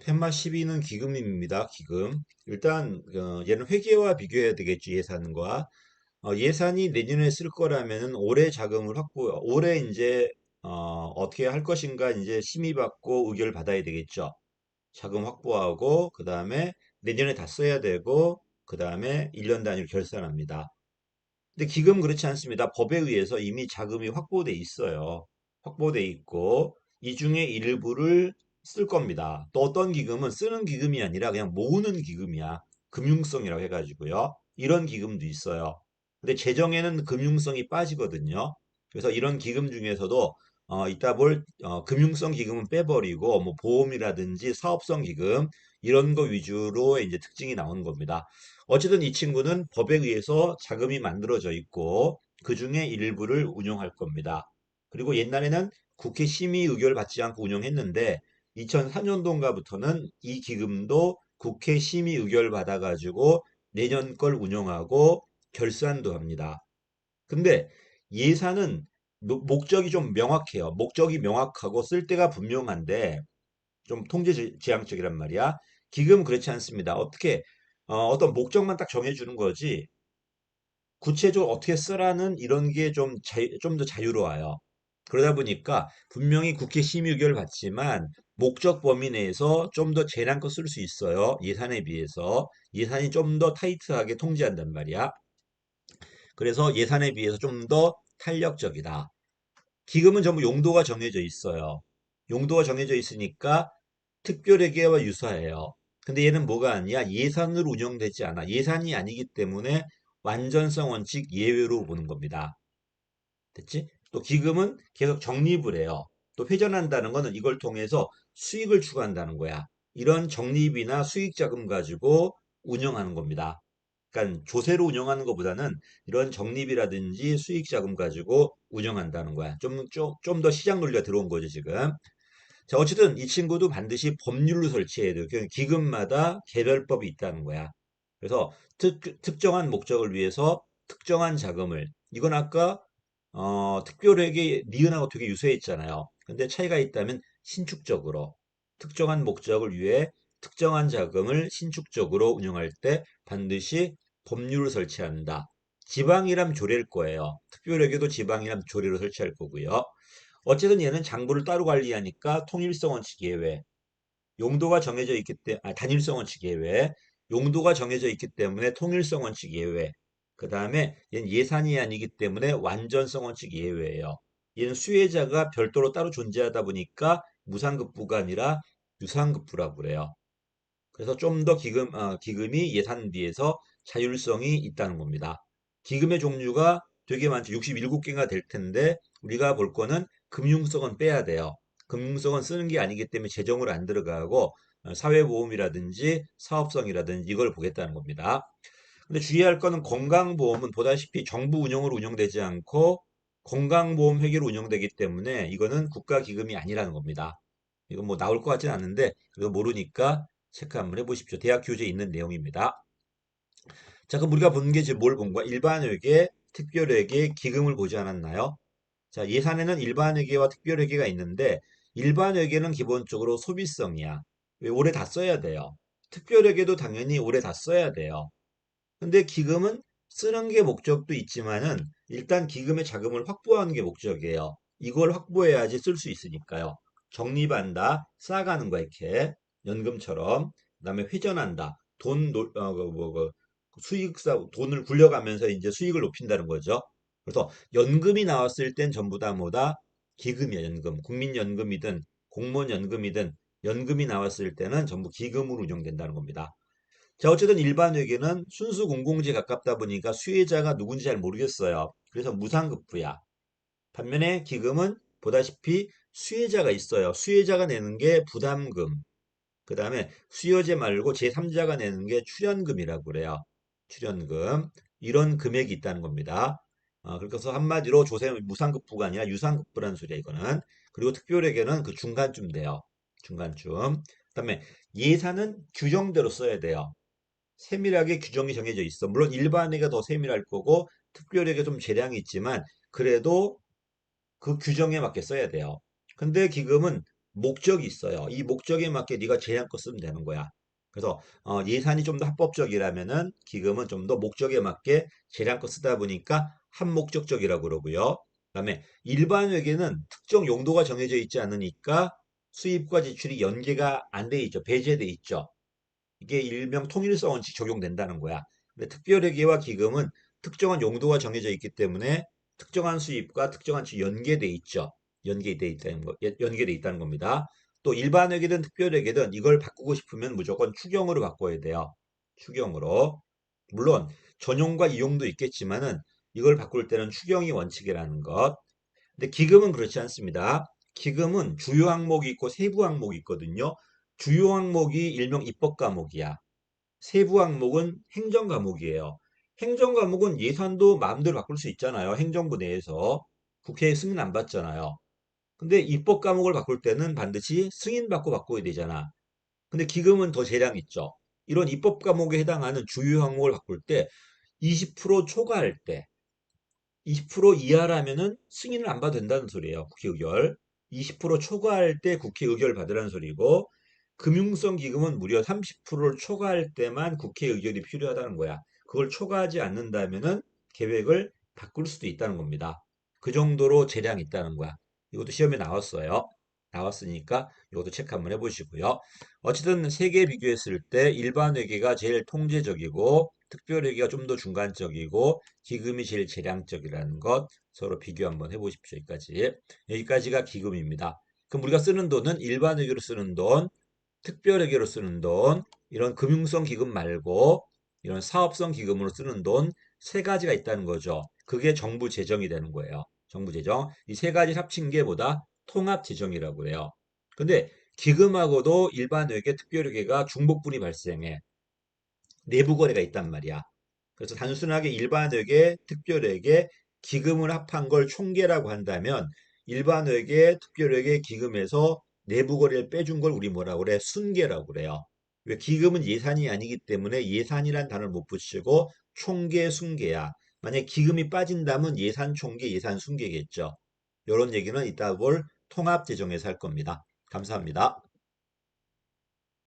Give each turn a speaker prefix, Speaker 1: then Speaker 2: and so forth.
Speaker 1: 텐마 12는 기금입니다. 기금. 일단 어, 얘는 회계와 비교해야 되겠죠. 예산과. 어, 예산이 내년에 쓸 거라면은 올해 자금을 확보, 올해 이제 어, 어떻게 할 것인가 이제 심의받고 의결을 받아야 되겠죠. 자금 확보하고 그 다음에 내년에 다 써야 되고 그 다음에 1년 단위로 결산합니다. 근데 기금 그렇지 않습니다. 법에 의해서 이미 자금이 확보돼 있어요. 확보돼 있고 이 중에 일부를 쓸 겁니다. 또 어떤 기금은 쓰는 기금이 아니라 그냥 모으는 기금이야. 금융성이라고 해가지고요. 이런 기금도 있어요. 근데 재정에는 금융성이 빠지거든요. 그래서 이런 기금 중에서도 어, 이따 볼 어, 금융성 기금은 빼버리고 뭐 보험이라든지 사업성 기금 이런 거 위주로 이제 특징이 나오는 겁니다. 어쨌든 이 친구는 법에 의해서 자금이 만들어져 있고 그 중에 일부를 운용할 겁니다. 그리고 옛날에는 국회 심의 의결 받지 않고 운영했는데 2004년도인가부터는 이 기금도 국회 심의 의결 받아가지고 내년 걸 운영하고 결산도 합니다. 근데 예산은 목- 목적이 좀 명확해요. 목적이 명확하고 쓸 데가 분명한데 좀 통제 지- 지향적이란 말이야. 기금은 그렇지 않습니다. 어떻게 어, 떤 목적만 딱 정해주는 거지 구체적으로 어떻게 쓰라는 이런 게 좀 좀 더 자유로워요. 그러다 보니까 분명히 국회 심의 의결을 받지만 목적 범위 내에서 좀 더 재량껏 쓸 수 있어요. 예산에 비해서 예산이 좀 더 타이트하게 통제한단 말이야. 그래서 예산에 비해서 좀 더 탄력적이다. 기금은 전부 용도가 정해져 있어요. 용도가 정해져 있으니까 특별회계와 유사해요. 근데 얘는 뭐가 아니야? 예산으로 운영되지 않아. 예산이 아니기 때문에 완전성 원칙 예외로 보는 겁니다. 됐지? 또 기금은 계속 적립을 해요. 또 회전한다는 거는 이걸 통해서 수익을 추구한다는 거야. 이런 적립이나 수익 자금 가지고 운영하는 겁니다. 그러니까 조세로 운영하는 것보다는 이런 적립이라든지 수익 자금 가지고 운영한다는 거야. 좀, 좀, 좀 더 시장 논리가 들어온 거죠, 지금. 자, 어쨌든 이 친구도 반드시 법률로 설치해야 돼요. 그러니까 기금마다 개별법이 있다는 거야. 그래서 특, 특정한 목적을 위해서 특정한 자금을, 이건 아까, 어, 특별하게 니은하고 되게 유사했잖아요. 근데 차이가 있다면 신축적으로, 특정한 목적을 위해 특정한 자금을 신축적으로 운영할 때 반드시 법률을 설치한다. 지방이람 조례일 거예요. 특별하게도 지방이람 조례로 설치할 거고요. 어쨌든 얘는 장부를 따로 관리하니까 통일성 원칙 예외. 용도가 정해져 있기 때문에, 아, 단일성 원칙 예외. 용도가 정해져 있기 때문에 통일성 원칙 예외. 그 다음에 얘는 예산이 아니기 때문에 완전성 원칙 예외예요. 얘는 수혜자가 별도로 따로 존재하다 보니까 무상급부가 아니라 유상급부라고 그래요. 그래서 좀 더 기금, 어, 기금이 예산에 비해서 자율성이 있다는 겁니다. 기금의 종류가 되게 많죠. 67개가 될 텐데 우리가 볼 거는 금융성은 빼야 돼요. 금융성은 쓰는 게 아니기 때문에 재정으로 안 들어가고 어, 사회보험이라든지 사업성이라든지 이걸 보겠다는 겁니다. 근데 주의할 거는 건강보험은 보다시피 정부 운영으로 운영되지 않고 건강보험 회계로 운영되기 때문에 이거는 국가기금이 아니라는 겁니다. 이건 뭐 나올 것 같지는 않은데 그래도 모르니까 체크 한번 해보십시오. 대학 교재에 있는 내용입니다. 자, 그럼 우리가 본게 지금 뭘본 거야? 일반회계, 특별회계, 기금을 보지 않았나요? 자, 예산에는 일반회계와 특별회계가 있는데 일반회계는 기본적으로 소비성이야. 왜 올해 다 써야 돼요. 특별회계도 당연히 올해 다 써야 돼요. 근데 기금은 쓰는 게 목적도 있지만은 일단 기금의 자금을 확보하는 게 목적이에요. 이걸 확보해야지 쓸 수 있으니까요. 적립한다, 쌓아가는 거 이렇게 연금처럼. 그다음에 회전한다, 돈 놀- 어, 그 뭐, 그 수익사 돈을 굴려가면서 이제 수익을 높인다는 거죠. 그래서 연금이 나왔을 땐 전부 다 뭐다? 기금이야, 연금. 국민연금이든 공무원연금이든 연금이 나왔을 때는 전부 기금으로 운영된다는 겁니다. 자, 어쨌든 일반 회계는 순수 공공지에 가깝다 보니까 수혜자가 누군지 잘 모르겠어요. 그래서 무상급부야. 반면에 기금은 보다시피 수혜자가 있어요. 수혜자가 내는 게 부담금. 그 다음에 수요제 말고 제3자가 내는 게 출연금이라고 그래요. 출연금. 이런 금액이 있다는 겁니다. 어, 그래서 한마디로 조세 무상급부가 아니라 유상급부라는 소리야, 이거는. 그리고 특별회계는 그 중간쯤 돼요. 중간쯤. 그 다음에 예산은 규정대로 써야 돼요. 세밀하게 규정이 정해져 있어. 물론 일반회가 더 세밀할 거고 특별회가 좀 재량이 있지만 그래도 그 규정에 맞게 써야 돼요. 근데 기금은 목적이 있어요. 이 목적에 맞게 네가 재량껏 쓰면 되는 거야. 그래서 어, 예산이 좀 더 합법적이라면은 기금은 좀 더 목적에 맞게 재량껏 쓰다 보니까 한목적적이라고 그러고요. 그다음에 일반 회계는 특정 용도가 정해져 있지 않으니까 수입과 지출이 연계가 안 돼 있죠. 배제돼 있죠. 이게 일명 통일성 원칙 적용된다는 거야. 근데 특별회계와 기금은 특정한 용도가 정해져 있기 때문에 특정한 수입과 특정한 지출 연계돼 있죠. 연계돼 있다는 거, 연계돼 있다는 겁니다. 또 일반 회계든 특별 회계든 이걸 바꾸고 싶으면 무조건 추경으로 바꿔야 돼요. 추경으로. 물론 전용과 이용도 있겠지만은 이걸 바꿀 때는 추경이 원칙이라는 것. 근데 기금은 그렇지 않습니다. 기금은 주요 항목이 있고 세부 항목이 있거든요. 주요 항목이 일명 입법 과목이야. 세부 항목은 행정 과목이에요. 행정 과목은 예산도 마음대로 바꿀 수 있잖아요. 행정부 내에서. 국회에 승인 안 받잖아요. 근데 입법 과목을 바꿀 때는 반드시 승인 받고 바꿔야 되잖아. 근데 기금은 더 재량 있죠. 이런 입법 과목에 해당하는 주요 항목을 바꿀 때 20% 초과할 때 20% 이하라면은 승인을 안 받아도 된다는 소리예요. 국회 의결. 20% 초과할 때 국회 의결 받으라는 소리고 금융성 기금은 무려 30%를 초과할 때만 국회 의결이 필요하다는 거야. 그걸 초과하지 않는다면은 계획을 바꿀 수도 있다는 겁니다. 그 정도로 재량이 있다는 거야. 이것도 시험에 나왔어요. 나왔으니까 이것도 체크 한번 해보시고요. 어쨌든 세 개 비교했을 때 일반 회계가 제일 통제적이고 특별 회계가 좀 더 중간적이고 기금이 제일 재량적이라는 것 서로 비교 한번 해보십시오. 여기까지. 여기까지가 기금입니다. 그럼 우리가 쓰는 돈은 일반 회계로 쓰는 돈, 특별 회계로 쓰는 돈, 이런 금융성 기금 말고 이런 사업성 기금으로 쓰는 돈 세 가지가 있다는 거죠. 그게 정부 재정이 되는 거예요. 정부 재정. 이 세 가지 합친 게 보다 통합 재정이라고 해요. 근데 기금하고도 일반 회계, 특별 회계가 중복분이 발생해. 내부 거래가 있단 말이야. 그래서 단순하게 일반 회계, 특별 회계, 기금을 합한 걸 총계라고 한다면 일반 회계, 특별 회계, 기금에서 내부 거래를 빼준 걸 우리 뭐라고 그래? 순계라고 그래요. 왜 기금은 예산이 아니기 때문에 예산이란 단어를 못 붙이고 총계, 순계야. 만약 기금이 빠진다면 예산 총계, 예산 순계겠죠. 이런 얘기는 이따 볼 통합 재정에서 할 겁니다. 감사합니다.